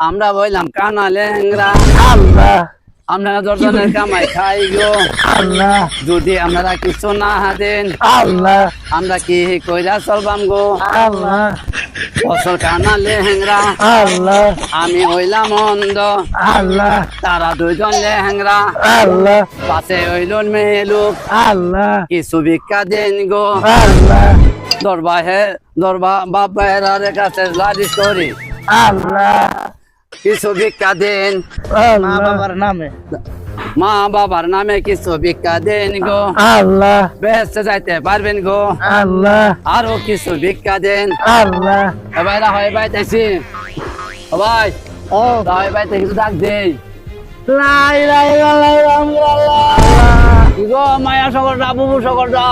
আমরা বললাম কানা লেংরা আল্লাহ। আমরা দর্জনের কামাই খাই গো। আল্লাহ। যদি আপনারা কিছু না দেন আল্লাহ। আমরা কি কইরা চলবাম গো? আল্লাহ। বছর কানা লেহেংরা আল্লাহ। আমি হইলাম আল্লাহ। তারা দুইজন লেহেংরা আল্লাহ। পাশে হইল মেয়ে লোক। আল্লাহ। কিছু ভিক্ষা দেন গো। আল্লাহ। দরবা হে দরবা বাপ কাছে করি। আল্লাহ। কিছু ভিক্ষা দেন। মা বাবার নামে। মা বাবার নামে কিছু ভিক্ষা দেন গো। আল্লাহ। বেহেস্তে যাইতে পারবেন গো। আল্লাহ। আরও কিছু ভিক্ষা দেন। আল্লাহ। ভাইরা হয় বাইতেছি ভাই ও। তাই বাইতে কিছু ডাক দেই। লাই লাই লাই আল্লাহ কি গো মায়া সকলটা বুবু সকলটা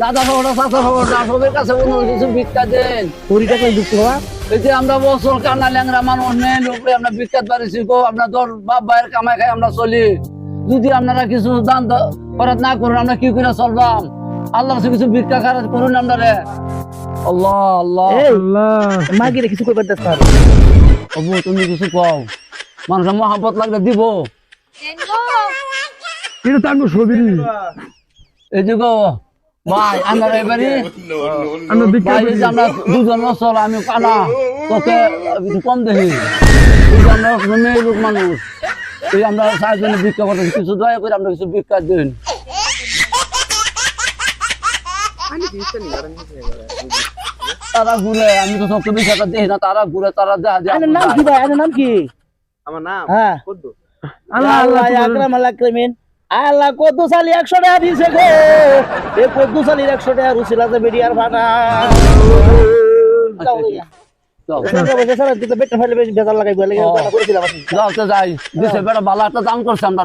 দাদা সকলটা চাচা সকলটা সবের কাছে কোনো কিছু ভিক্ষা দেন। কুড়ি টাকা দিচ্ছ এই যে আমরা বছর কান্না ল্যাংরা মানুষ নেই লোকে আমরা বিখ্যাত পারিছি গো আমরা তোর বাপ ভাইয়ের কামাই খাই আমরা চলি। যদি আপনারা কিছু দান খরচ না করুন আমরা কি করে চলবাম? আল্লাহ কিছু ভিক্ষা করুন আমরা রে আল্লাহ আল্লাহ। আল্লাহ মাগিরে কিছু পার অবু তুমি কিছু কও। মানুষের মহাব্বত লাগলে দিব। এটা তাঙ্গ সবিরি। এই যে গো ভাই আমরা এবারে আমরা দুজন চল আমি কানা তোকে কম দেখি। এই যে আমরা মেয়ে লোক মানুষ। এই আমরা চারজনে ভিক্ষা করতে কিছু দয়া করে আমরা কিছু ভিক্ষা দিন। তারা ঘুরে আমি তো সবকে ভিক্ষা দেখি না তারা ঘুরে তারা যা যা আইনের নাম কি ভাই? নাম কি? আমার নাম হ্যাঁ। আল্লাহ আল্লাহ আকরাম আল্লাহ আকরামিন। আল্লাহ কত সালি একশো টাকা দিয়েছে গো। এ কত সালির একশো টাকা রুসিল আছে বেরিয়ার ভাটা যাও, বেটা ফেলে বেশি বেজার লাগাই বলে করেছিলাম যাও তো যাই। দিছে বেটা ভালো একটা দাম করছে আমরা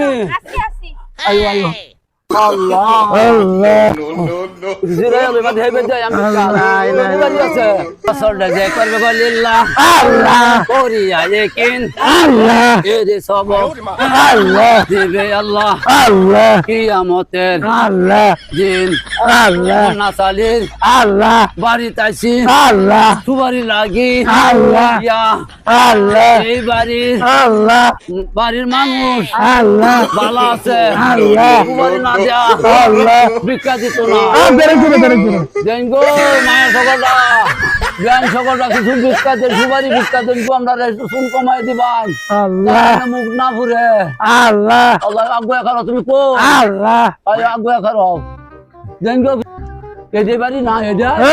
রে। আল্লাহ আল্লাহ ভাই, আল্লাহ। আল্লাহ। আল্লাহ যাই আমি আছে যে করবে আল্লাহ। করিয়া আল্লাহ সব আল্লাহ। দিবে আল্লাহ আল্লাহ। কিয়ামতের আল্লাহ দিন আল্লাহ নাসালির আল্লাহ বাড়ি তাইছি আল্লাহ সুবারি লাগি আল্লাহ। ইয়া আল্লাহ এই বাড়ির আল্লাহ বাড়ির মানুষ। আল্লাহ ভালো আছে আল্লাহ। সুবারি ভিক্ষা দিত না। বেরে করে বেরে করে দেন গো মায়ের সকলটা। জ্ঞান সকলটা কিছু ভিক্ষা দেন সুবারি ভিক্ষা দেন গো আমরা একটু সুন কমাই দিবান আল্লাহ মুখ না ফুরে আল্লাহ। আল্লাহ আগুয়া খারো তুমি কো। আল্লাহ। আয় আগুয়া খারো। দেন গো এদের বাড়ি না ও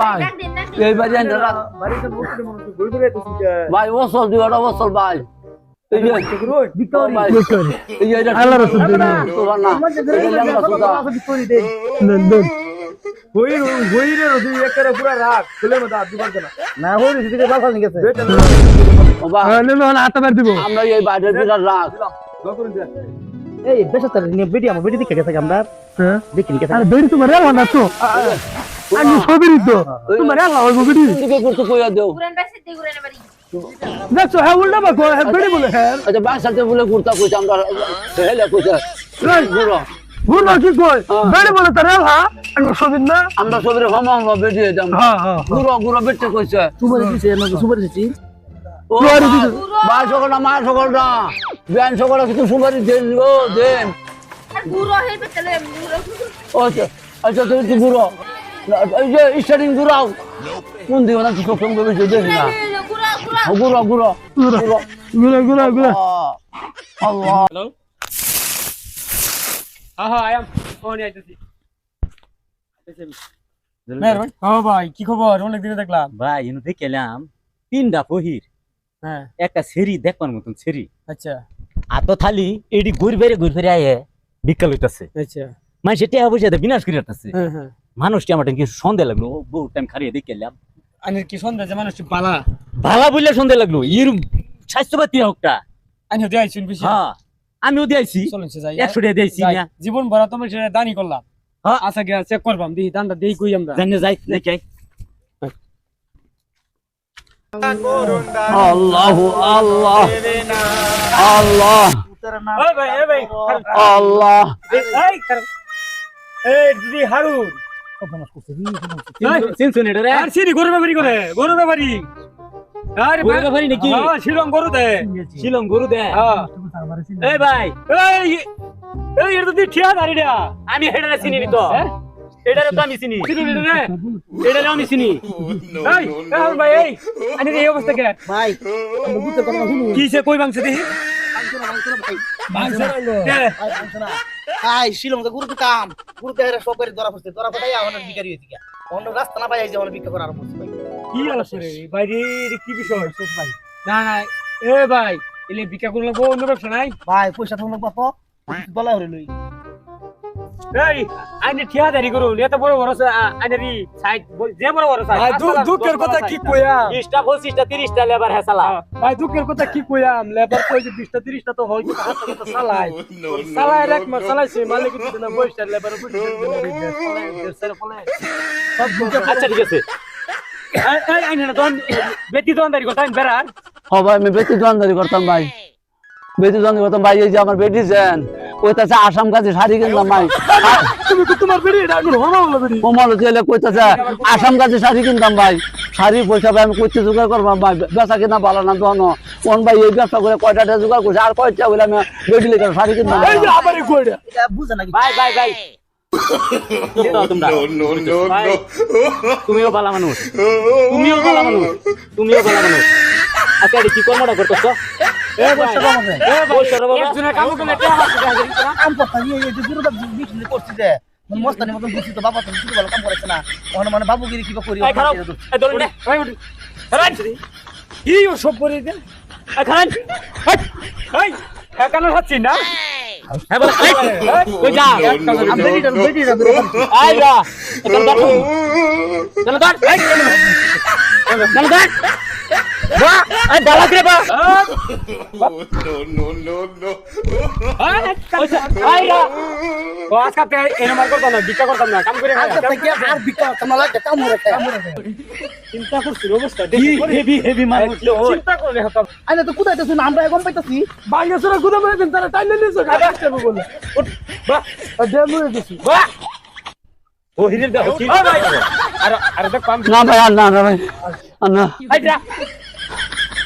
ভাই ভাই ওসল দুই ওটা যে ভিক্টোরি ভাই, আল্লাহ রাসূল হইর হইরে একেবারে পুরো মতো আর দুবার না না হইরে গেছে হ্যাঁ না আটা দিব আমরা এই বাইরের বিরাট রাখ এই বেশা নিয়ে বেডি আমার বেডি দেখে গেছে আমরা হ্যাঁ দেখি গেছে আরে বেড়ি তোমার রেলা না তো আমি সবেরই তো তোমার রেলা হইব বেড়ি দিকে করতে কইয়া দেও দেখছ হ্যাঁ উল্টা বাকো হ্যাঁ বেড়ি বলে হ্যাঁ। আচ্ছা বাসাতে বলে ঘুরতা কইছে আমরা হেলে কইছে। ঘুরো ভুল কি কই বেড়ি বলে তার না? আমরা সবরে হম হম হ্যাঁ হ্যাঁ ঘুরো ঘুরো বেটে কইছে। সুপারি দিছে আমাকে সুপারি দিছি। ও ভাই সকলটা মা সকলটা। ব্যান সকলটা কিছু সুপারি দেন গো দেন। আচ্ছা আচ্ছা তুমি ঘুরো এই যে স্টার্টিং ঘুরাও। কোন দিকে না কিছু সঙ্গে বেশি দেখি না ঘুরো ঘুরো ঘুরো গুলা গুলা গুলা আল্লাহ হ্যালো হ্যাঁ হ্যাঁ আয়াম ফোন আইতেছি হ্যাঁ ভাই কি খবর অনেক দিনে দেখলাম ভাই এনে দেখলাম তিনটা ফহির হ্যাঁ একটা সেরি দেখবার মতন সেরি আচ্ছা আতো থালি এডি ঘুরে বেড়ে ঘুরে ফিরে আয়ে বিকাল হইতাছে আচ্ছা মানে সেটা অবশ্যই বিনাশ করে হ্যাঁ হ্যাঁ মানুষটি আমার কিছু সন্দেহ লাগল ও বহু টাইম খারিয়ে দেখে এলাম আনের কি সন্ধ্যা যে মানুষটি পালা ভালা বললে সন্দেহ লাগল। এর স্বাস্থ্যপাতি হোকটা আনি হতে আইছুন বেশি। হ্যাঁ আমিও দিয়েছি চলুন একশো টাকা দিয়েছি জীবন ভরা তোমার সেটা দানি করলাম। আচ্ছা গিয়া চেক করবাম দিই দানটা দেই কই আমরা। জানি যাই দেখি। আই। আল্লাহ। আল্লাহ। আল্লাহ আল্লাহ। এই এই খারাপ। এই দিদি হারুন। চিন আর গরু ব্যাপারি করে গরু ব্যাপারি আরে গরু ব্যাপারি নাকি? হ্যাঁ শিলং গরু দে। শিলং গরু দে। হ্যাঁ। এই ভাই। এই এই এটা তো ঠিয়া দাঁড়িয়ে আমি হেডারে চিনি নি তো। এটারে তো আমি চিনি। চিনি রে এটারে আমি চিনি। এই ভাই এই আনি এই অবস্থা কে? ভাই আমরা বুঝতে পারলাম কি সে কই বাংছে দেখি? ভাই, না? ভাই, শিলং তো গুরু কাম গুরু হেরে সব করে ধরা পড়ছে। ধরা পড়াই আমার বিকারি হয়েছে গিয়া। অন্য রাস্তা না পাই যে আমার ভিক্ষা করা আরম্ভ করছে ভাই। কি আছে রে? ভাই রে কি বিষয়? না না এ ভাই এলে বিকা করলে বউ অন্য ব্যবসা নাই? ভাই পয়সা থাকলে বাপ। বলা হরে লই এই আইনে ঠিয়া দাঁড়ি করুন এত বড় বড় আইনারি সাইড যে বড় বড় সাইড ভাই দু- দুঃখের কথা কি কইয়া? বিশটা পঁচিশটা তিরিশটা লেবার হেসালা। ভাই দুঃখের কথা কি কইয়াম লেবার কই যে বিশটা তিরিশটা তো হয় কিন্তু হাতে তো চালাই চালাই এক মাস চালাইছে মালিক দিতে না বইসটা লেবার আচ্ছা ঠিক আছে। এই এই আইনে না দন বেটি দন দাঁড়ি করতে বেড়ার। ও ভাই আমি বেশি দোকানদারি করতাম ভাই। বেশি দোকানদারি করতাম ভাই এই যে আমার বেটি যেন। কইতাছে আসাম কাজে শাড়ি কিনলাম ভাই। তুমি তো তোমার বেরি এটা এখন হলো হলো বেরি মোমাল জেলে কইতাছে আসাম কাজে শাড়ি কিনতাম ভাই। শাড়ি পয়সা ভাই আমি কইতে জোগাড় করবাম ভাই বেচা কিনা ভালো না দোনো কোন ভাই এই ব্যবসা করে কয়টা টাকা জোগাড় করছে? আর কয়টা বলে আমি বেটি লেগে শাড়ি কিনতাম এই যে আবার কইরা এটা বুঝে নাকি ভাই ভাই ভাই। তুমিও ভালো মানুষ। তুমিও ভালো মানুষ। তুমিও ভালো মানুষ। আচ্ছা কি কর্মটা করতেছ? মস্তানি মতন বুঝছি তো বাবা তো ভালো কাম করেছে না ওখানে মানে বাবুগিরি কিবা করি এই সব করে না হ্যাঁ বল এই কই যা আমি বেরিটা বেরিটা আই যা চল ধর চল ধর এই চল ধর বা এই দালাক রে বা চিন্তা করছিল অবস্থা চিন্তা করে আরে তো কোথায় তো আমরা এখন পাইতাছি সরা গুদা মেরে দিন তারা টাইলে আসছে বলে বাহ হয়ে গেছে বাহ ও হিরের দেখো আর আর দেখ না ভাই আর না না ভাই আর না আই যা ধর চল ধর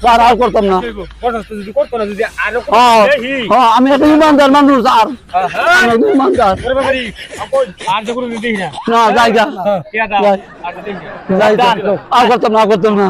স্যার আর করতাম না। আরও হ্যাঁ হ্যাঁ আমি একটা ইমানদার মানুষ আর ইমানদার। আর না। যাই। যা। যাই। আর করতাম না আর করতাম না।